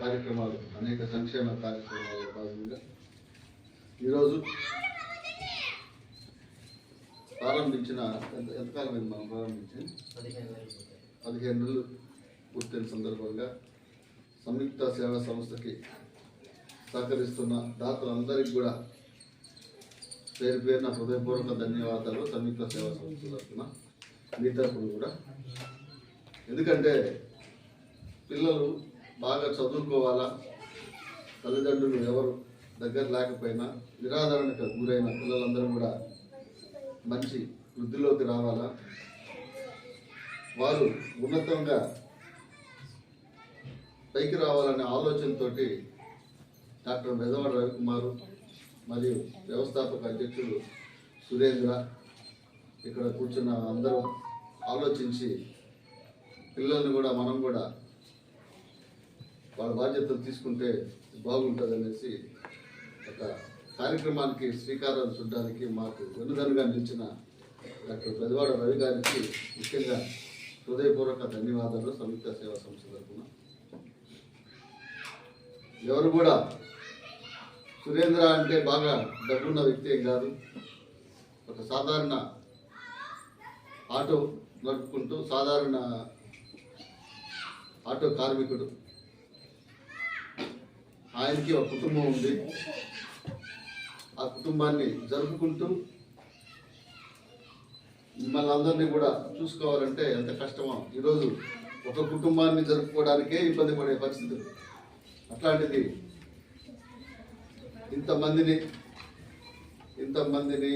కార్యక్రమాలు అనేక సంక్షేమ కార్యక్రమాల్లో భాగంగా ఈరోజు ప్రారంభించిన ఎంత ఎంతకాలమైంది మనం ప్రారంభించింది? పదిహేను నెలలు పూర్తయిన సందర్భంగా సంయుక్త సేవా సంస్థకి సహకరిస్తున్న దాతలందరికీ కూడా పేరు పేరున హృదయపూర్వక ధన్యవాదాలు సంయుక్త సేవా సంస్థ తరఫున. మీ తరఫున కూడా. ఎందుకంటే పిల్లలు బాగా చదువుకోవాలా? తల్లిదండ్రులు ఎవరు? దగ్గర లేకపోయినా నిరాదరణకు గురైన పిల్లలందరూ కూడా మంచి వృద్ధిలోకి రావాలా? వారు ఉన్నతంగా పైకి రావాలనే ఆలోచనతో డాక్టర్ మెదవాడ రవికుమారు మరియు వ్యవస్థాపక అధ్యక్షుడు సురేంద్ర ఇక్కడ కూర్చున్న అందరం ఆలోచించి పిల్లల్ని కూడా మనం కూడా వాళ్ళ బాధ్యతలు తీసుకుంటే బాగుంటుంది అనేసి ఒక కార్యక్రమానికి శ్రీకారం చుట్టడానికి మాకు వెన్నుదన్నుగా నిలిచిన డాక్టర్ పెదవాడ రవి గారికి ముఖ్యంగా హృదయపూర్వక ధన్యవాదాలు. సంయుక్త సేవా సంస్థ తరఫున. ఎవరు కూడా సురేంద్ర అంటే బాగా డబ్బున్న వ్యక్తి ఏం కాదు. ఒక సాధారణ ఆటో నడుపుకుంటూ సాధారణ ఆటో కార్మికుడు. ఆయనకి ఒక కుటుంబం ఉంది. ఆ కుటుంబాన్ని జరుపుకుంటూ మిమ్మల్ని అందరినీ కూడా చూసుకోవాలంటే ఎంత కష్టమో. ఈరోజు ఒక కుటుంబాన్ని జరుపుకోవడానికే ఇబ్బంది పడే పరిస్థితి అట్లాంటిది ఇంతమందిని ఇంతమందిని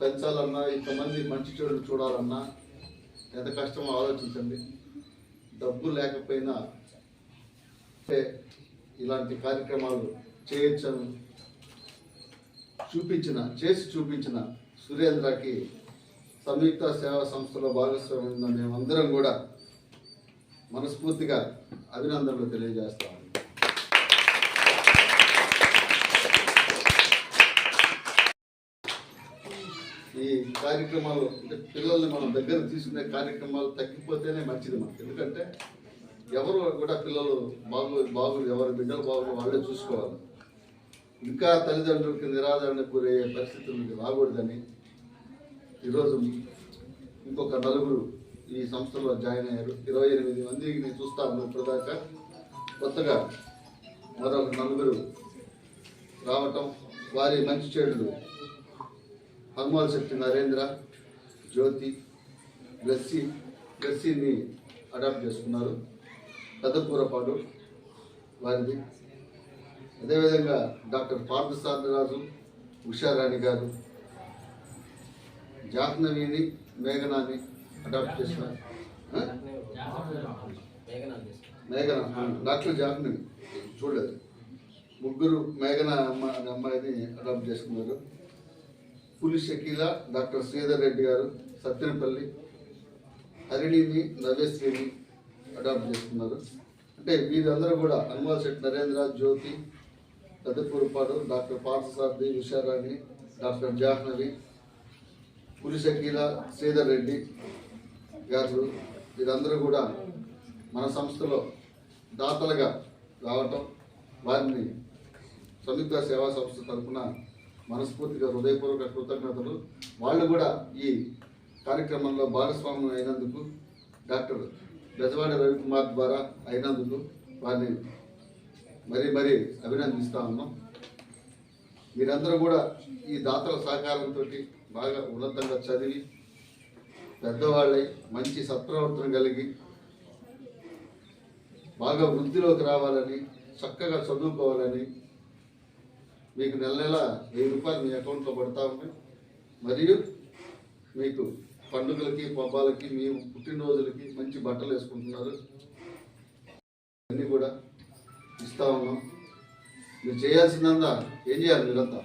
పెంచాలన్నా ఇంతమంది మంచి చెడులు చూడాలన్నా ఎంత కష్టమో ఆలోచించండి. డబ్బు లేకపోయినా ఇలాంటి కార్యక్రమాలు చేయొచ్చని చూపించిన చేసి చూపించిన సురేంద్రకి సంయుక్త సేవా సంస్థలో భాగస్వామ్యం మేమందరం కూడా మనస్ఫూర్తిగా అభినందనలు తెలియజేస్తాము ఈ కార్యక్రమాలు అంటే పిల్లల్ని మనం దగ్గర తీసుకునే కార్యక్రమాలు తగ్గిపోతేనే మంచిది మనకు. ఎందుకంటే ఎవరు కూడా పిల్లలు బాగు బాగు ఎవరి బిడ్డలు బాగు వాళ్ళే చూసుకోవాలి. ఇంకా తల్లిదండ్రులకి నిరాదరణ గురయ్యే పరిస్థితులకి రాకూడదని ఈరోజు ఇంకొక నలుగురు ఈ సంస్థలో జాయిన్ అయ్యారు. ఇరవై ఎనిమిది మందికి నేను చూస్తాను ఇప్పటిదాకా. కొత్తగా మరొక నలుగురు రావటం వారి మంచి చెడులు. హనుమాన్ శక్తి నరేంద్ర జ్యోతి బ్లెస్సీ బ్లెస్సీని అడాప్ట్ చేసుకున్నారు. పెద్దకూరపాడు వారిది. అదేవిధంగా డాక్టర్ పార్థసారథరాజు ఉషారాణి గారు జాహ్నవిని మేఘనాని అడాప్ట్ చేసినారు. మేఘన డాక్టర్ జాహ్నవి. చూడలేదు. ముగ్గురు మేఘన అమ్మ అమ్మాయిని అడాప్ట్ చేసుకున్నారు. పులి షకీల డాక్టర్ శ్రీధర్ రెడ్డి గారు సత్యనపల్లి హరిణిని నవ్యశ్రీని అడాప్ట్ చేస్తున్నారు. అంటే వీరందరూ కూడా హనుమాన్ శెట్టి నరేంద్ర జ్యోతి పెద్దపూరుపాడు డాక్టర్ పార్థసారథి ఉషారాణి డాక్టర్ జాహ్నవి పులి షకీల శ్రీధర్ రెడ్డి గారు వీరందరూ కూడా మన సంస్థలో దాతలుగా రావటం వారిని సంయుక్త సేవా సంస్థ తరఫున మనస్ఫూర్తిగా హృదయపూర్వక కృతజ్ఞతలు. వాళ్ళు కూడా ఈ కార్యక్రమంలో భాగస్వామ్యం అయినందుకు డాక్టర్ బెజవాడ రవికుమార్ ద్వారా అయినందుకు వారిని మరీ మరీ అభినందిస్తా ఉన్నాం. మీరందరూ కూడా ఈ దాతల సహకారంతో బాగా ఉన్నతంగా చదివి పెద్దవాళ్ళై మంచి సత్ప్రవర్తన కలిగి బాగా వృద్ధిలోకి రావాలని చక్కగా చదువుకోవాలని మీకు నెల నెల వెయ్యి రూపాయలు మీ అకౌంట్లో పడతా ఉన్నాయి. మరియు మీకు పండుగలకి పబ్బాలకి మీ పుట్టినరోజులకి మంచి బట్టలు వేసుకుంటున్నారు. అన్నీ కూడా ఇస్తా ఉన్నాం. మీరు చేయాల్సిందంతా ఏం చేయాలి మీరంతా?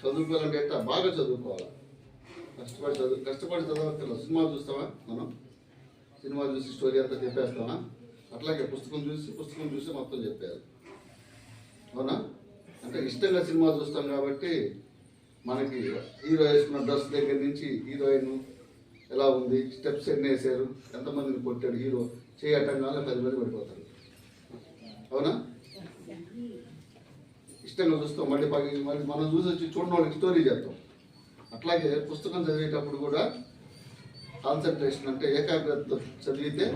చదువుకోవాలంటే ఎట్టా? బాగా చదువుకోవాలి? కష్టపడి చదువు కష్టపడి చదవక్కర్లేదు సినిమా చూస్తావా మనం? సినిమా చూసి స్టోరీ అంతా చెప్పేస్తామా అట్లాగే పుస్తకం చూసి పుస్తకం చూసి మొత్తం చెప్పారు అవునా? అంటే ఇష్టంగా సినిమా చూస్తాం కాబట్టి మనకి హీరో వేసుకున్న డ్రెస్ దగ్గర నుంచి హీరోయిన్ ఎలా ఉంది? స్టెప్స్ ఎన్ని వేసారు? ఎంతమందిని కొట్టాడు హీరో? చేయటంగానే పది మంది పడిపోతారు. అవునా? ఇష్టంగా చూస్తాం. మళ్ళీ పగి మళ్ళీ మనం చూసి వచ్చి చూడని వాళ్ళకి స్టోరీ చెప్తాం అట్లాగే పుస్తకం చదివేటప్పుడు కూడా కాన్సన్ట్రేషన్ అంటే ఏకాగ్రతతో చదివితే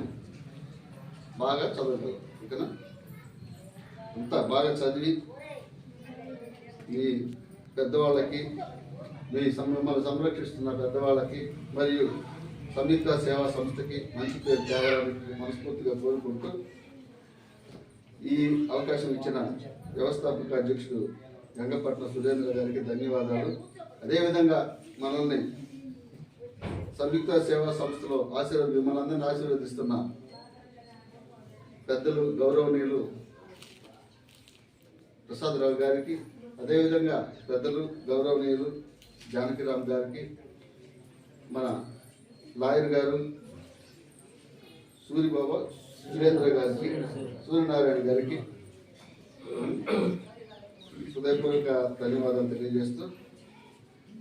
బాగా చదవగలం. ఓకేనా? అంతా బాగా చదివి మీ పెద్దవాళ్ళకి మీ సం- మిమ్మల్ని సంరక్షిస్తున్న పెద్దవాళ్ళకి మరియు సంయుక్త సేవా సంస్థకి మంచి పేరు తేవాలని మనస్ఫూర్తిగా కోరుకుంటూ ఈ అవకాశం ఇచ్చిన వ్యవస్థాపక అధ్యక్షుడు గంగపట్నం సురేంద్ర గారికి ధన్యవాదాలు. అదేవిధంగా మనల్ని సంయుక్త సేవా సంస్థలో ఆశీర్వద మిమ్మల్ని అందరినీ ఆశీర్వదిస్తున్న పెద్దలు గౌరవనీయులు ప్రసాదరావు గారికి అదేవిధంగా పెద్దలు గౌరవనీయులు జానకిరామ్ గారికి మన లాయర్ గారు సూరిబాబా సురేంద్ర గారికి సూర్యనారాయణ గారికి హృదయపూర్వక ధన్యవాదాలు తెలియజేస్తూ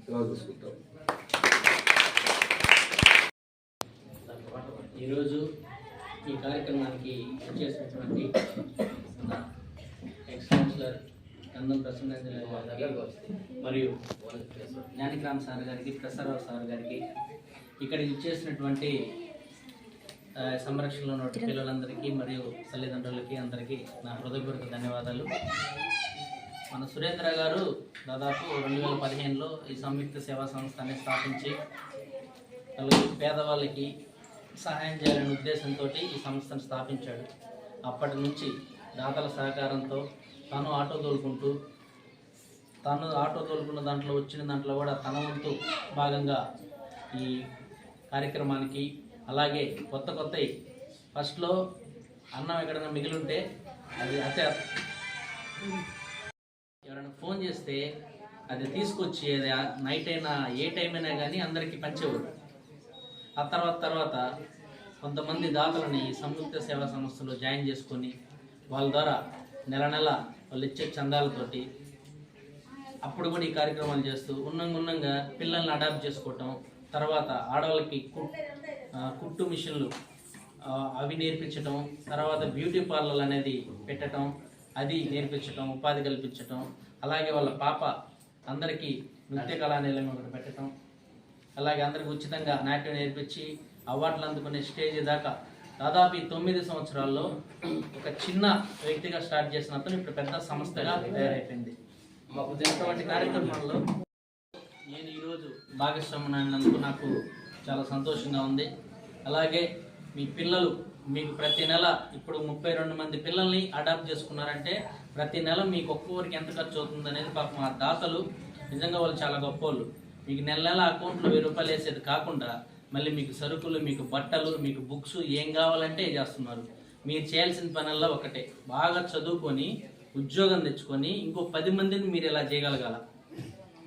సెలవు తీసుకుంటాం. ఈరోజు ఈ కార్యక్రమానికి చేసినటువంటి ఎక్స్ కౌన్సిలర్ ప్రసన్నేంద్ర గారికి మరియు జ్ఞానిక్రామ్ సార్ గారికి ప్రసాదరావు సార్ గారికి ఇక్కడ ఇచ్చేసినటువంటి సంరక్షణలో ఉన్న పిల్లలందరికీ మరియు తల్లిదండ్రులకి అందరికీ నా హృదయపూర్వక ధన్యవాదాలు. మన సురేంద్ర గారు దాదాపు రెండు వేల పదిహేనులో ఈ సంయుక్త సేవా సంస్థని స్థాపించి నలుగురు పేదవాళ్ళకి సహాయం చేయాలనే ఉద్దేశంతో ఈ సంస్థను స్థాపించాడు. అప్పటి నుంచి దాతల సహకారంతో తను ఆటో తోలుకుంటూ తను ఆటో తోలుకున్న దాంట్లో వచ్చిన దాంట్లో కూడా తన వంతు భాగంగా ఈ కార్యక్రమానికి అలాగే కొత్త కొత్తవి ఫస్ట్లో అన్నం ఎక్కడైనా మిగిలి ఉంటే అది అతే ఎవరైనా ఫోన్ చేస్తే అది తీసుకొచ్చి అది నైట్ అయినా ఏ టైం అయినా కానీ అందరికీ పంచేవారు ఆ తర్వాత తర్వాత కొంతమంది దాతలని ఈ సంయుక్త సేవా సంస్థలో జాయిన్ చేసుకొని వాళ్ళ ద్వారా నెల నెల వాళ్ళు ఇచ్చే చందాలతోటి అప్పుడు కూడా ఈ కార్యక్రమాలు చేస్తూ ఉన్నంగా ఉన్నంగా పిల్లల్ని అడాప్ట్ చేసుకోవటం తర్వాత ఆడవాళ్ళకి కుట్టు మిషన్లు అవి నేర్పించటం తర్వాత బ్యూటీ పార్లర్ అనేది పెట్టడం అది నేర్పించటం ఉపాధి కల్పించటం అలాగే వాళ్ళ పాప అందరికీ నృత్య కళానిలయం ఒకటి పెట్టడం అలాగే అందరికి ఉచితంగా నాట్యం నేర్పించి అవార్డులు అందుకునే స్టేజ్ దాకా దాదాపు ఈ తొమ్మిది సంవత్సరాల్లో ఒక చిన్న వ్యక్తిగా స్టార్ట్ చేసిన అతను ఇప్పుడు పెద్ద సంస్థగా తయారైపోయింది. ఇటువంటి కార్యక్రమాల్లో నేను ఈరోజు భాగస్వామ్యం నాకు చాలా సంతోషంగా ఉంది. అలాగే మీ పిల్లలు మీకు ప్రతి నెల ఇప్పుడు ముప్పై రెండు మంది పిల్లల్ని అడాప్ట్ చేసుకున్నారంటే ప్రతి నెల మీకు ఒక్కొక్కరికి ఎంత ఖర్చు అవుతుంది అనేది పాపం ఆ దాతలు నిజంగా వాళ్ళు చాలా గొప్పోళ్ళు. మీకు నెల నెల అకౌంట్లో వెయ్యి రూపాయలు వేసేది కాకుండా మళ్ళీ మీకు సరుకులు మీకు బట్టలు మీకు బుక్స్ ఏం కావాలంటే చేస్తున్నారు? మీరు చేయాల్సిన పనల్లా ఒకటే. బాగా చదువుకొని ఉద్యోగం తెచ్చుకొని ఇంకో పది మందిని మీరు ఎలా చేయగలగాల?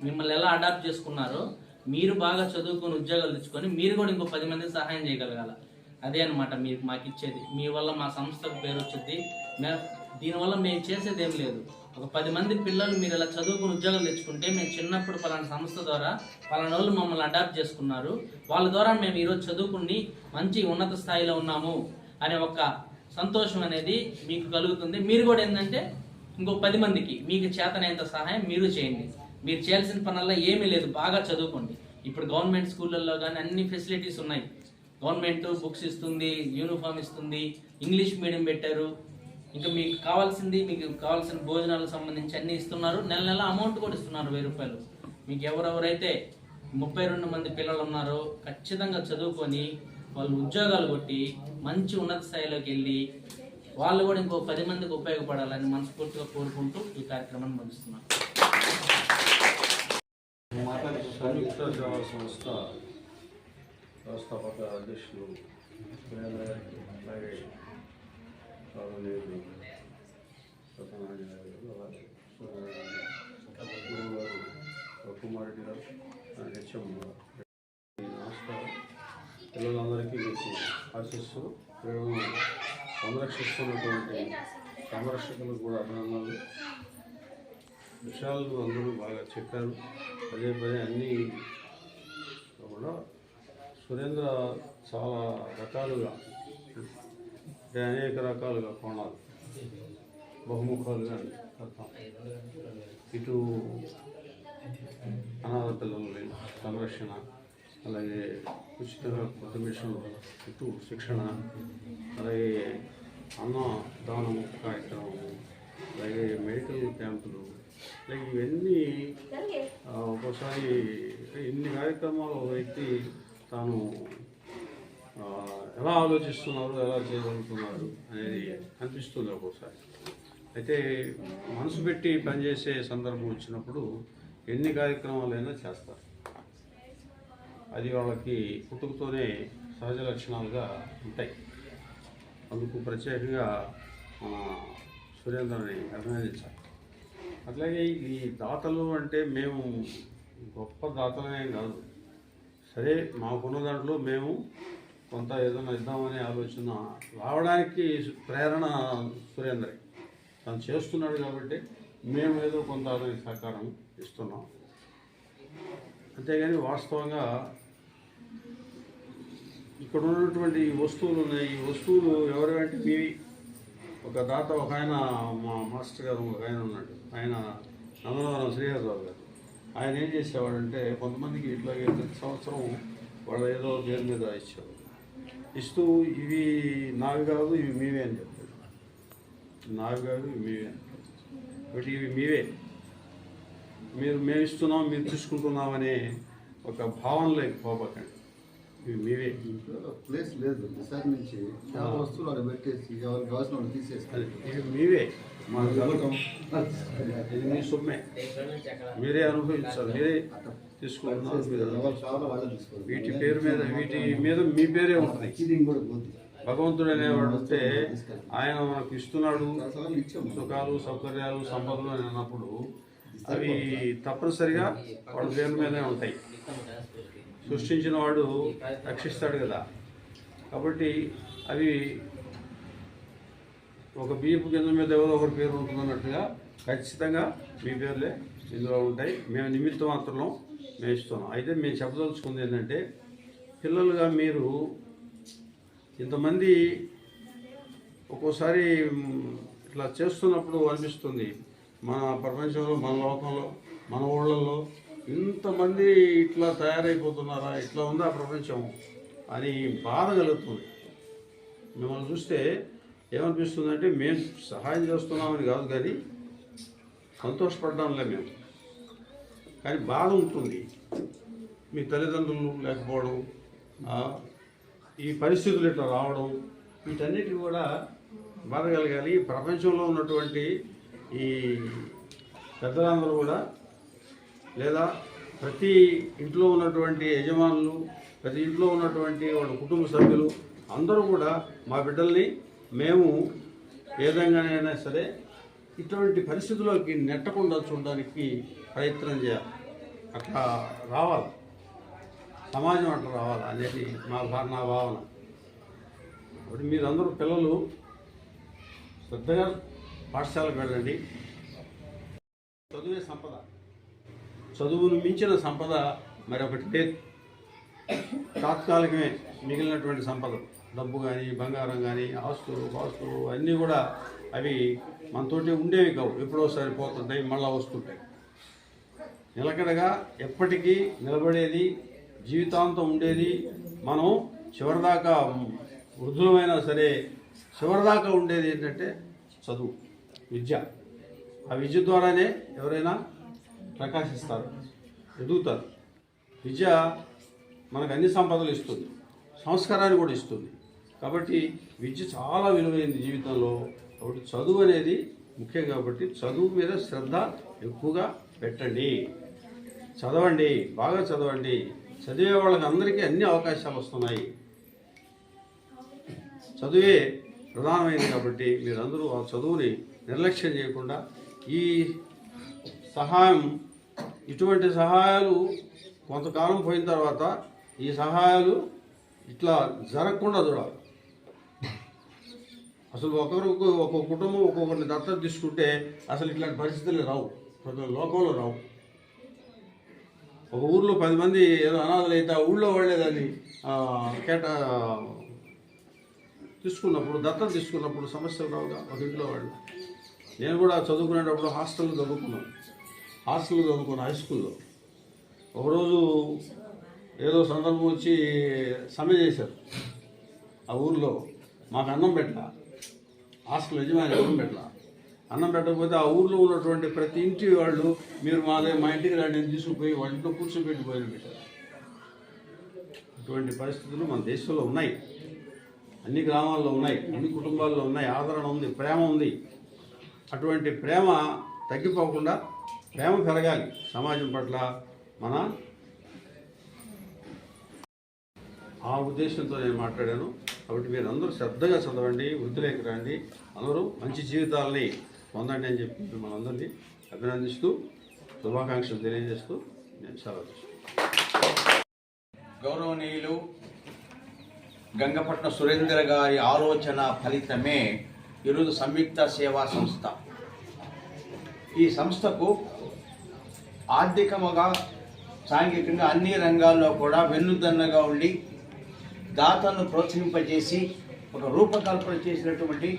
మిమ్మల్ని ఎలా అడాప్ట్ చేసుకున్నారో మీరు బాగా చదువుకొని ఉద్యోగాలు తెచ్చుకొని మీరు కూడా ఇంకో పది మందికి సహాయం చేయగలగాల. అదే అనమాట మీరు మాకు ఇచ్చేది మీ వల్ల మా సంస్థకు పేరు వచ్చింది మేము దీనివల్ల మేము చేసేది ఏం లేదు. ఒక పది మంది పిల్లలు మీరు ఇలా చదువుకుని ఉద్యోగాలు తెచ్చుకుంటే మేము చిన్నప్పుడు పలానా సంస్థ ద్వారా పలానా వాళ్ళు మమ్మల్ని అడాప్ట్ చేసుకున్నారు. వాళ్ళ ద్వారా మేము ఈరోజు చదువుకుని మంచి ఉన్నత స్థాయిలో ఉన్నాము అనే ఒక సంతోషం అనేది మీకు కలుగుతుంది. మీరు కూడా ఏంటంటే ఇంకో పది మందికి మీకు చేతనైనంత సహాయం మీరు చేయండి. మీరు చేయాల్సిన పనల్లా ఏమీ లేదు బాగా చదువుకోండి. ఇప్పుడు గవర్నమెంట్ స్కూళ్ళల్లో కానీ అన్ని ఫెసిలిటీస్ ఉన్నాయి. గవర్నమెంట్ బుక్స్ ఇస్తుంది యూనిఫామ్ ఇస్తుంది ఇంగ్లీష్ మీడియం పెట్టారు. ఇంకా మీకు కావాల్సింది మీకు కావాల్సిన భోజనాలకు సంబంధించి అన్ని ఇస్తున్నారు. నెల నెల అమౌంట్ కూడా ఇస్తున్నారు వెయ్యి రూపాయలు. మీకు ఎవరెవరైతే ముప్పై రెండు మంది పిల్లలు ఉన్నారో ఖచ్చితంగా చదువుకొని వాళ్ళు ఉద్యోగాలు కొట్టి మంచి ఉన్నత స్థాయిలోకి వెళ్ళి వాళ్ళు కూడా ఇంకో పది మందికి ఉపయోగపడాలని మనస్ఫూర్తిగా కోరుకుంటూ ఈ కార్యక్రమాన్ని ముగిస్తున్నాను సంయుక్త సేవా సంస్థ వ్యవస్థాపక అధ్యక్షులు అలాగే గౌరవనీయులు సత్యనారాయణ గారు కుమారెడ్డి గారు హెచ్ఎం నమస్కారం పిల్లలందరికీ మీకు ఆశిస్తూ పిల్లలను సంరక్షిస్తున్నటువంటి సంరక్షకులకు కూడా అభినందనలు విషయాలు అందరూ బాగా చెప్పారు పదే పదే అన్నీ కూడా సురేంద్ర చాలా రకాలుగా అనేక రకాలుగా కోణాలు బహుముఖాలుగా అర్థం ఇటు అనాథ పిల్లల సంరక్షణ అలాగే ఉచితంగా కొత్త మిషన్లు ఇటు శిక్షణ అలాగే అన్నదానం కార్యక్రమం అలాగే మెడికల్ క్యాంపులు అలాగే ఇవన్నీ ఆ, ఒక్కోసారి ఇన్ని కార్యక్రమాలు ఒక వ్యక్తి తాను ఆ, ఎలా ఆలోచిస్తున్నారు ఎలా చేయగలుగుతున్నారు అనేది అనిపిస్తుంది ఒక్కోసారి. అయితే మనసు పెట్టి పనిచేసే సందర్భం వచ్చినప్పుడు ఎన్ని కార్యక్రమాలైనా చేస్తారు. అది వాళ్ళకి పుట్టుకతోనే సహజ లక్షణాలుగా ఉంటాయి. అందుకు ప్రత్యేకంగా సురేంద్రని అభినందించాలి. అట్లాగే ఈ దాతలు అంటే మేము గొప్ప దాతలనే కాదు. సరే మాకున్న దాంట్లో మేము కొంత ఏదైనా ఇద్దామనే ఆలోచన రావడానికి ప్రేరణ సురేంద్ర తను చేస్తున్నాడు కాబట్టి మేము ఏదో కొంత అతనికి సహకారం ఇస్తున్నాం. అంతేగాని వాస్తవంగా ఇక్కడ ఉన్నటువంటి ఈ వస్తువులు ఉన్నాయి. ఈ వస్తువులు ఎవరంటే మీవి. ఒక దాత ఒక ఆయన మా మాస్టర్ గారు ఒక ఆయన ఉన్నాడు. ఆయన నందనవరం శ్రీహరిరావు గారు. ఆయన ఏం చేసేవాడంటే కొంతమందికి ఇట్లాగే ప్రతి సంవత్సరం వాళ్ళు ఏదో పేరు మీద ఇచ్చేవాడు ఇస్తూ ఇవి నావి కాదు ఇవి మీవే అని చెప్పాడు నావి కాదు ఇవి మీవే అని బట్ ఇవి మీవే. మీరు మేము ఇస్తున్నాం మీరు తీసుకుంటున్నామనే ఒక భావనలోకి పోబకండి ఇంట్లో ప్లేస్ లేదు. ఈసారి నుంచి చాలా వస్తువులు అక్కడ పెట్టేసి ఎవరికి కావాల్సిన వాళ్ళు తీసేస్తారు. మీవే మా ఇది మీ సొమ్మే. మీరే అనుభవించాలి. మీరే తీసుకుంటున్నారు మీరు వీటి పేరు మీద వీటి మీద మీ పేరే ఉంటుంది. భగవంతుడు అనేవాడు వస్తే ఆయన మనకు ఇస్తున్నాడు. సుఖాలు సౌకర్యాలు సంపదలు అని అన్నప్పుడు అవి తప్పనిసరిగా వాళ్ళ పేరు మీదే ఉంటాయి. సృష్టించిన వాడు రక్షిస్తాడు కదా. కాబట్టి అవి ఒక బియ్యపు కింద మీద ఎవరో ఒకరి పేరు ఉంటుందన్నట్టుగా ఖచ్చితంగా మీ పేర్లే ఇందులో ఉంటాయి. మేము నిమిత్త మాత్రం మేము ఇస్తున్నాం. అయితే మేము చెప్పదలుచుకుంది ఏంటంటే పిల్లలుగా మీరు ఇంతమంది ఒక్కోసారి ఇట్లా చేస్తున్నప్పుడు అనిపిస్తుంది. మన ప్రపంచంలో మన లోకంలో మన ఊళ్ళల్లో ఇంతమంది ఇట్లా తయారైపోతున్నారా ఇట్లా ఉందా ప్రపంచం అని బాధ కలుగుతుంది మిమ్మల్ని చూస్తే ఏమనిపిస్తుందంటే మేము సహాయం చేస్తున్నామని కాదు కానీ సంతోషపడ్డాంలే మేము. కానీ బాధ ఉంటుంది. మీ తల్లిదండ్రులు లేకపోవడం ఈ పరిస్థితులు ఇట్లా రావడం వీటన్నిటికి కూడా బాధ కలగాలి. ఈ ప్రపంచంలో ఉన్నటువంటి ఈ పెద్దలందరూ కూడా లేదా ప్రతి ఇంట్లో ఉన్నటువంటి యజమానులు ప్రతి ఇంట్లో ఉన్నటువంటి వాళ్ళ కుటుంబ సభ్యులు అందరూ కూడా మా బిడ్డల్ని మేము ఏ విధంగానైనా సరే ఇటువంటి పరిస్థితుల్లోకి నెట్టకుండా చూడడానికి ప్రయత్నం చేయాలి. అట్లా రావాలి. సమాజం అట్లా రావాలి అనేది మా నా భావన. ఇప్పుడు మీరందరూ పిల్లలు శ్రద్ధగా పాఠశాలకు వెళ్ళండి. చదివే సంపద. చదువును మించిన సంపద మరొకటి లేదు. తాత్కాలికమే మిగిలినటువంటి సంపద. డబ్బు కానీ బంగారం కానీ ఆస్తులు పాస్తులు అన్నీ కూడా అవి మనతోటి ఉండేవి కావు. ఎప్పుడోసారి పోతుంటాయి మళ్ళీ వస్తుంటాయి. నిలకడగా ఎప్పటికీ నిలబడేది జీవితాంతం ఉండేది మనం చివరిదాకా వృద్ధులమైనా సరే చివరిదాకా ఉండేది ఏంటంటే చదువు విద్య. ఆ విద్య ద్వారానే ఎవరైనా ప్రకాశిస్తారు. ఎదుగుతారు. విద్య మనకు అన్ని సంపదలు ఇస్తుంది. సంస్కారాన్ని కూడా ఇస్తుంది. కాబట్టి విద్య చాలా విలువైంది జీవితంలో. కాబట్టి చదువు అనేది ముఖ్యం కాబట్టి చదువు మీద శ్రద్ధ ఎక్కువగా పెట్టండి. చదవండి. బాగా చదవండి. చదివే వాళ్ళకి అందరికీ అన్ని అవకాశాలు వస్తున్నాయి. చదువే ప్రధానమైనది కాబట్టి మీరందరూ ఆ చదువుని నిర్లక్ష్యం చేయకుండా ఈ సహాయం ఇటువంటి సహాయాలు కొంతకాలం పోయిన తర్వాత ఈ సహాయాలు ఇట్లా జరగకుండా చూడాలి. అసలు ఒకరికి ఒక్కొక్క కుటుంబం ఒక్కొక్కరిని దత్తత తీసుకుంటే అసలు ఇట్లాంటి పరిస్థితులు రావు. ప్రతి లోకంలో రావు. ఒక ఊర్లో పది మంది ఏదో అనాథలు అయితే ఆ ఊళ్ళో వాళ్ళే దాన్ని కేట తీసుకున్నప్పుడు దత్తత తీసుకున్నప్పుడు సమస్యలు రావుగా. ఒక ఇంట్లో వాళ్ళు. నేను కూడా చదువుకునేటప్పుడు హాస్టల్లో చదువుకున్నాను. హాస్టల్లో చదువుకున్న హై స్కూల్లో ఒకరోజు ఏదో సందర్భం వచ్చి సమ్మె చేశారు. ఆ ఊర్లో మాకు అన్నం పెట్టలా. హాస్టల్ యజమాని అన్నం పెట్టలా. అన్నం పెట్టకపోతే ఆ ఊర్లో ఉన్నటువంటి ప్రతి ఇంటి వాళ్ళు మీరు మాదే మా ఇంటికి రండి నేను తీసుకుపోయి వాళ్ళ ఇంట్లో కూర్చోబెట్టి భోజనం పెట్టారు. ఇటువంటి పరిస్థితులు మన దేశంలో ఉన్నాయి. అన్ని గ్రామాల్లో ఉన్నాయి అన్ని కుటుంబాల్లో ఉన్నాయి. ఆదరణ ఉంది ప్రేమ ఉంది. అటువంటి ప్రేమ తగ్గిపోకుండా ప్రేమ పెరగాలి సమాజం పట్ల మన ఆ ఉద్దేశంతో నేను మాట్లాడాను. కాబట్టి మీరు అందరూ శ్రద్ధగా చదవండి వృద్ధులేకి రండి. అందరూ మంచి జీవితాలని పొందండి అని చెప్పి మిమ్మల్ని అందరినీ అభినందిస్తూ శుభాకాంక్షలు తెలియజేస్తూ నేను సెలవు గౌరవనీయులు గంగపట్న సురేంద్ర గారి ఆలోచన ఫలితమే ఈరోజు సంయుక్త సేవా సంస్థ. ఈ సంస్థకు ఆర్థికముగా సాంఘికంగా అన్ని రంగాల్లో కూడా వెన్నుదన్నగా ఉండి దాతలను ప్రోత్సహింపజేసి ఒక రూపకల్పన చేసినటువంటి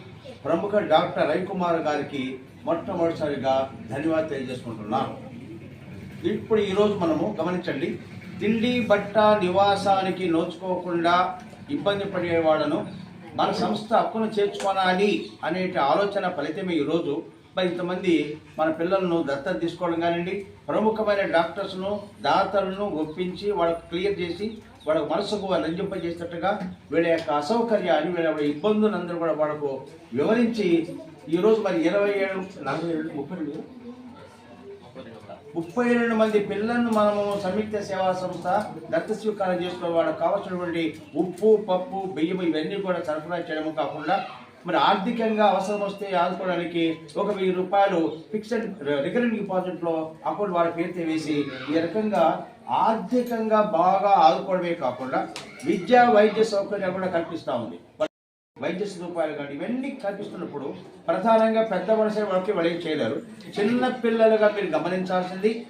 ప్రముఖ డాక్టర్ రవికుమార్ గారికి మొట్టమొదటిసారిగా ధన్యవాదాలు తెలియజేసుకుంటున్నాను ఇప్పుడు ఈరోజు మనము గమనించండి తిండి బట్ట నివాసానికి నోచుకోకుండా ఇబ్బంది పడేవాళ్ళను మన సంస్థ హక్కును చేర్చుకోనాలి అనే ఆలోచన ఫలితమే ఈరోజు మరి ఇంతమంది మన పిల్లలను దత్తత తీసుకోవడం కానివ్వండి ప్రముఖమైన డాక్టర్స్ను దాతలను ఒప్పించి వాళ్ళకు క్లియర్ చేసి వాళ్ళ మనసుకు వాళ్ళు రంజింపజేసేటట్టుగా వీళ్ళ యొక్క అసౌకర్యాన్ని వీళ్ళ ఇబ్బందులు ఇబ్బందులందరూ కూడా వాళ్ళకు వివరించి ఈరోజు మరి ఇరవై ఏడు నలభై ఏడు ముప్పై రెండు ముప్పై రెండు మంది పిల్లలను మనము సంయుక్త సేవా సంస్థ దత్త స్వీకారం చేసుకునే వాళ్ళకి కావాల్సినటువంటి ఉప్పు పప్పు బియ్యం ఇవన్నీ కూడా సరఫరా చేయడము కాకుండా మరి ఆర్థికంగా అవసరం వస్తే ఆదుకోవడానికి ఒక వెయ్యి రూపాయలు ఫిక్స్డ్ రికరింగ్ డిపాజిట్లో అకౌంట్ వారి పేరుతో వేసి ఈ రకంగా ఆర్థికంగా బాగా ఆదుకోవడమే కాకుండా విద్యా వైద్య సౌకర్యాలు కూడా కల్పిస్తూ ఉంది. వైద్య సదుపాయాలు కానీ ఇవన్నీ కల్పిస్తున్నప్పుడు ప్రధానంగా పెద్ద మనుషులు వాళ్ళకి వాళ్ళు ఏం చేయలేరు. చిన్న పిల్లలుగా మీరు గమనించాల్సింది.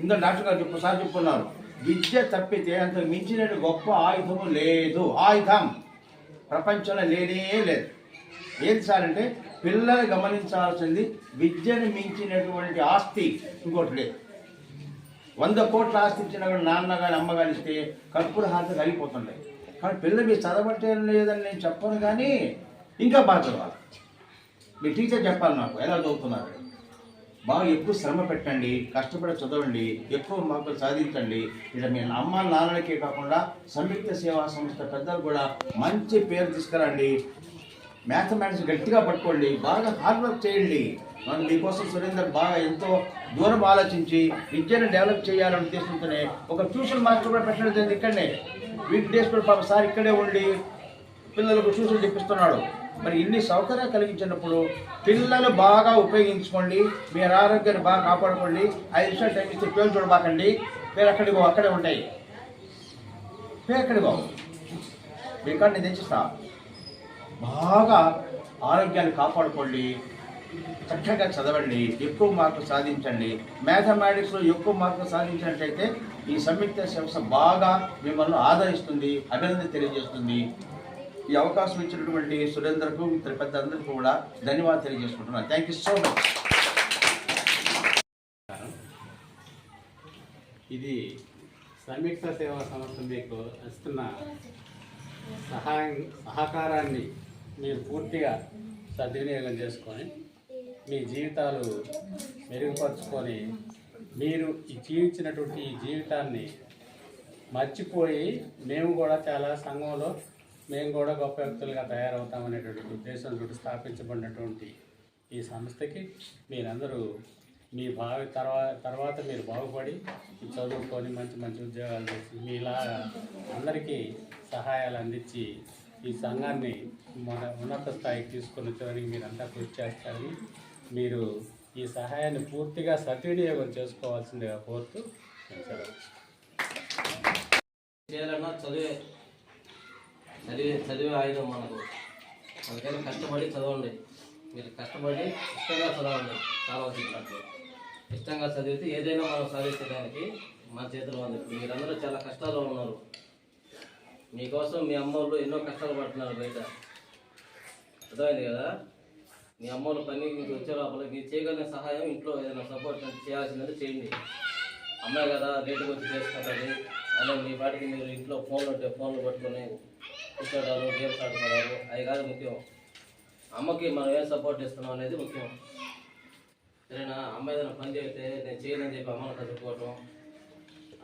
ఇందులో డాక్టర్ గారు చెప్పు సార్ చెప్పుకున్నారు విద్య తప్పితే అంత మించిన గొప్ప ఆయుధము లేదు. ఆయుధం. ప్రపంచంలో లేనే లేదు. ఏది సార్ అంటే పిల్లలు గమనించాల్సింది విద్యను మించినటువంటి ఆస్తి ఇంకోటి లేదు. వంద కోట్ల ఆస్తి ఇచ్చిన కూడా నాన్న కానీ అమ్మ కానీ ఇస్తే కర్పూర హారత కలిగిపోతుంటాయి కానీ పిల్లలు మీరు చదవటం లేదని నేను చెప్పను కానీ ఇంకా బాగా చదవాలి. మీ టీచర్ చెప్పాలి నాకు ఎలా చదువుతున్నారు? బాగా ఎక్కువ శ్రమ పెట్టండి కష్టపడి చదవండి ఎక్కువ మార్కులు సాధించండి. ఇలా మీ అమ్మ నాన్నలకే కాకుండా సంయుక్త సేవా సంస్థ పెద్దలు కూడా మంచి పేరు తీసుకురండి. మ్యాథమెటిక్స్ గట్టిగా పట్టుకోండి బాగా హార్డ్ వర్క్ చేయండి. మనం మీకోసం సురేందర్ బాగా ఎంతో దూరం ఆలోచించి విద్యను డెవలప్ చేయాలని ఉద్దేశంతోనే ఒక ట్యూషన్ మాస్టర్ కూడా పెట్టడం జరిగింది ఇక్కడనే. వీక్ డేస్ కూడా పాప సార్ ఇక్కడే ఉండి పిల్లలకు ట్యూషన్ చెప్పిస్తున్నాడు మరి ఇన్ని సౌకర్యాలు కలిగించినప్పుడు పిల్లలు బాగా ఉపయోగించుకోండి మీరు ఆరోగ్యాన్ని బాగా కాపాడుకోండి ఐదు నిమిషాలు టైం ఇస్తే పేరు చూడబాకండి. పేరు అక్కడికి అక్కడే ఉంటాయి. పేరు ఎక్కడికి బాగు ఇక్కడ నేను తెచ్చిస్తాను బాగా ఆరోగ్యాన్ని కాపాడుకోండి. చక్కగా చదవండి. ఎక్కువ మార్కులు సాధించండి. మ్యాథమెటిక్స్లో ఎక్కువ మార్కులు సాధించినట్లయితే ఈ సంయుక్త సంస్థ బాగా మిమ్మల్ని ఆదరిస్తుంది అభినందన తెలియజేస్తుంది. ఈ అవకాశం ఇచ్చినటువంటి సురేంద్రకు ఇతర పెద్దందరికీ కూడా ధన్యవాదాలు తెలియజేసుకుంటున్నాను. థ్యాంక్ యూ సో మచ్ ఇది సంయుక్త సేవా సంస్థ మీకు ఇస్తున్న సహాయం సహకారాన్ని మీరు పూర్తిగా సద్వినియోగం చేసుకొని మీ జీవితాలు మెరుగుపరుచుకొని మీరు ఈ జీవించినటువంటి ఈ జీవితాన్ని మర్చిపోయి మేము కూడా చాలా సంఘంలో మేము కూడా గొప్ప వ్యక్తులుగా తయారవుతామనేటువంటి ఉద్దేశంతో స్థాపించబడినటువంటి ఈ సంస్థకి మీరందరూ మీ భావి తర్వాత తర్వాత మీరు బాగుపడి చదువుకొని మంచి మంచి ఉద్యోగాలు చేసి మీలా అందరికీ సహాయాలు అందించి ఈ సంఘాన్ని మన ఉన్నత స్థాయికి తీసుకొని వచ్చేదానికి మీరంతా కృషి చేస్తారని మీరు ఈ సహాయాన్ని పూర్తిగా సద్వినియోగం చేసుకోవాల్సిందిగా కోరుతూ చేయాలన్నా చదివే చదివే చదివే ఆయుధం మనకు. అందుకని కష్టపడి చదవండి. మీరు కష్టపడి ఇష్టంగా చదవండి. ఆలోచించినట్లు ఇష్టంగా చదివితే ఏదైనా మనం సాధించడానికి మన చేతిలో ఉంది. మీరందరూ చాలా కష్టాల్లో ఉన్నారు. మీకోసం మీ అమ్మోళ్ళు ఎన్నో కష్టాలు పడుతున్నారు బయట. అర్థమైంది కదా? మీ అమ్మోళ్ళ పని మీకు వచ్చే లోపల మీరు చేయగలిగిన సహాయం ఇంట్లో ఏదైనా సపోర్ట్ చేయాల్సినది చేయండి. అమ్మాయి కదా రేటుకి వచ్చి చేసుకుంటుంది. అనే మీ వాటికి మీరు ఇంట్లో ఫోన్లు ఉంటే ఫోన్లు పట్టుకొని కూర్చోడాలు గేమ్స్ ఆడుకోవడాలు అవి కాదు ముఖ్యం. అమ్మకి మనం ఏం సపోర్ట్ ఇస్తున్నాం అనేది ముఖ్యం. సరేనా? అమ్మాయి ఏదైనా పని చేస్తే నేను చేయనని చెప్పి అమ్మని చదువుకోవటం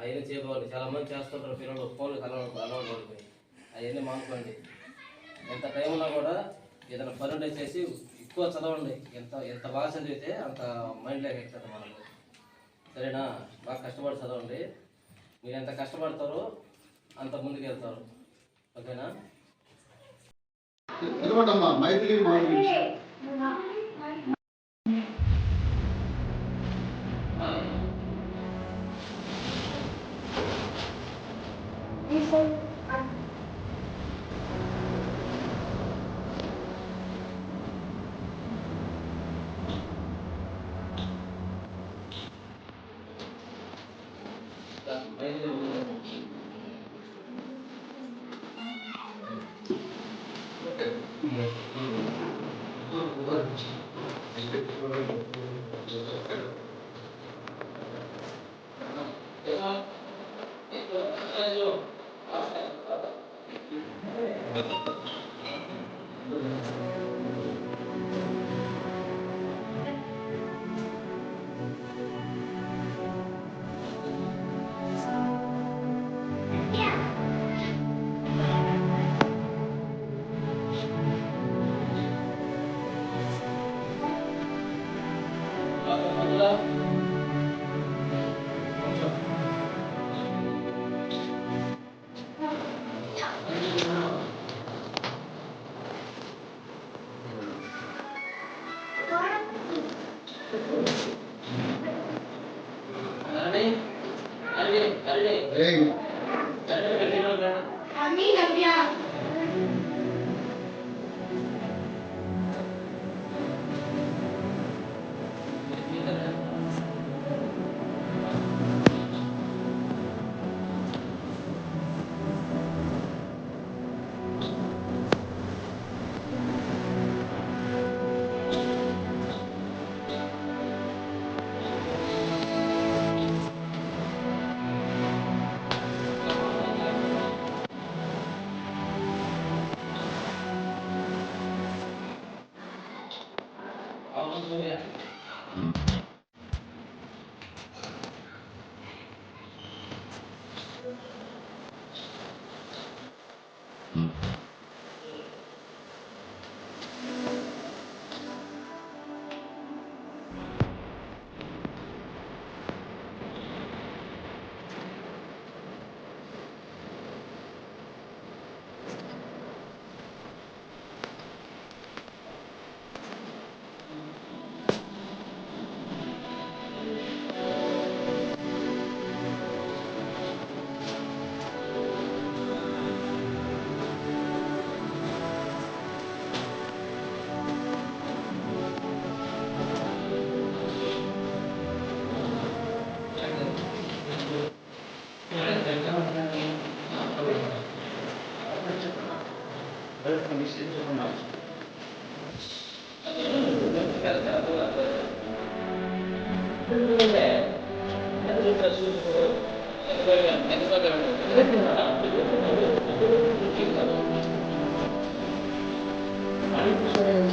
అవన్నీ చేయబోవాలి చాలా మంది చేస్తుంటారు పిల్లలు. ఫోన్లు అలవాటు అలవాటు పడిపోయి అవన్నీ మానుకోండి. ఎంత టైం ఉన్నా కూడా ఏదైనా పని చేసి ఎక్కువ చదవండి. ఎంత ఎంత బాగా చదివితే అంత మైండ్ లేక ఎక్కుతుంది మనకు. సరేనా? బాగా కష్టపడి చదవండి. మీరు ఎంత కష్టపడతారో అంత ముందుకు వెళ్తారు. ఓకేనా?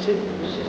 Sydney, was it?